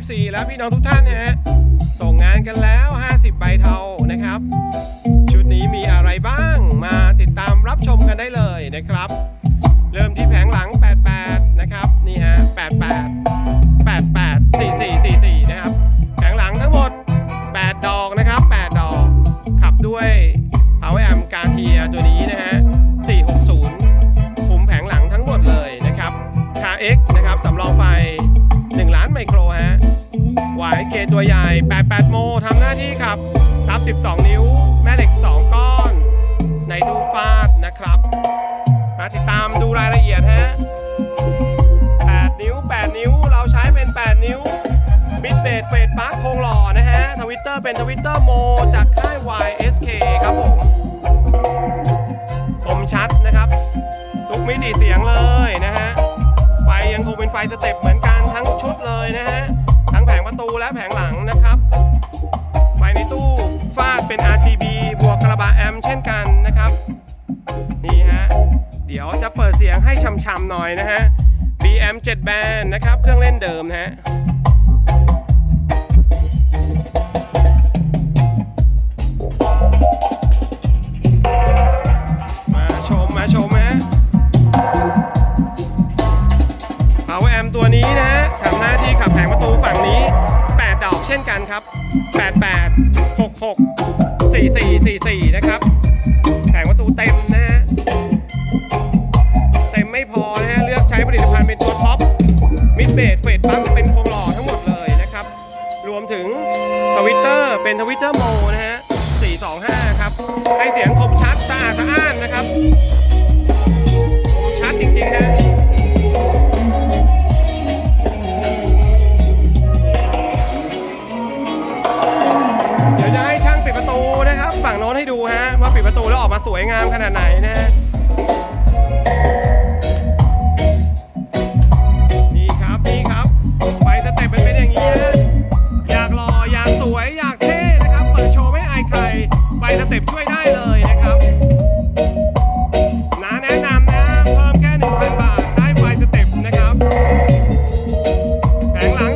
F4 แล้วพี่น้องทุกท่านฮะส่งงานกันแล้ว 50 ใบเทานะครับ ชุดนี้มีอะไรบ้างมาติดตามรับชมกันได้เลยนะครับ เริ่มที่แผงหลัง 88 นะครับ นี่ฮะ 88 YK ตัวใหญ่ 88 โมทำหน้าที่ขับรับ 12 นิ้ว แม่เหล็ก 2 ก้อน ในดูฟาดนะครับ มาติดตามดูรายละเอียดฮะ 8 นิ้ว 8 นิ้ว เราใช้เป็น 8 นิ้ว บิดเบดเฟดปาร์คโคงหล่อนะฮะ ทวิตเตอร์เป็นทวิตเตอร์โมจากค่าย YSK ครับผมคมชัดนะครับ ทุกมิติเสียงเลยนะฮะ ไฟยังคงเป็นไฟสเต็ปเหมือนกันทั้งชุดเลยนะฮะ แผงประตูและแผงหลังนะครับ ไฟในตู้ฟาดเป็น RGB บวกกระบะแอมเช่นกันนะครับ นี่ฮะ เดี๋ยวจะเปิดเสียงให้ช่ำๆหน่อยนะฮะ BM 7 Band นะครับ เครื่องเล่นเดิมนะฮะมาชมมาชมฮะ Power Amp ตัวนี้นะทำหน้าที่ขับแผงประตูฝั่งนี้ กันครับ 88 66 44 44 นะครับแผงประตูเต็มนะฮะ เต็มไม่พอนะฮะ เลือกใช้ผลิตภัณฑ์เป็นตัวท็อป มิดเบดเฟดปั๊มเป็นโครงหล่อทั้งหมดเลยนะครับ รวมถึงทวิตเตอร์เป็นทวิตเตอร์โมนะฮะ 425 ครับ ให้เสียงคมชัดสะอาดสะอ้านนะครับ ว่าปิดประตูแล้วออกมาสวยงามขนาดไหนนะ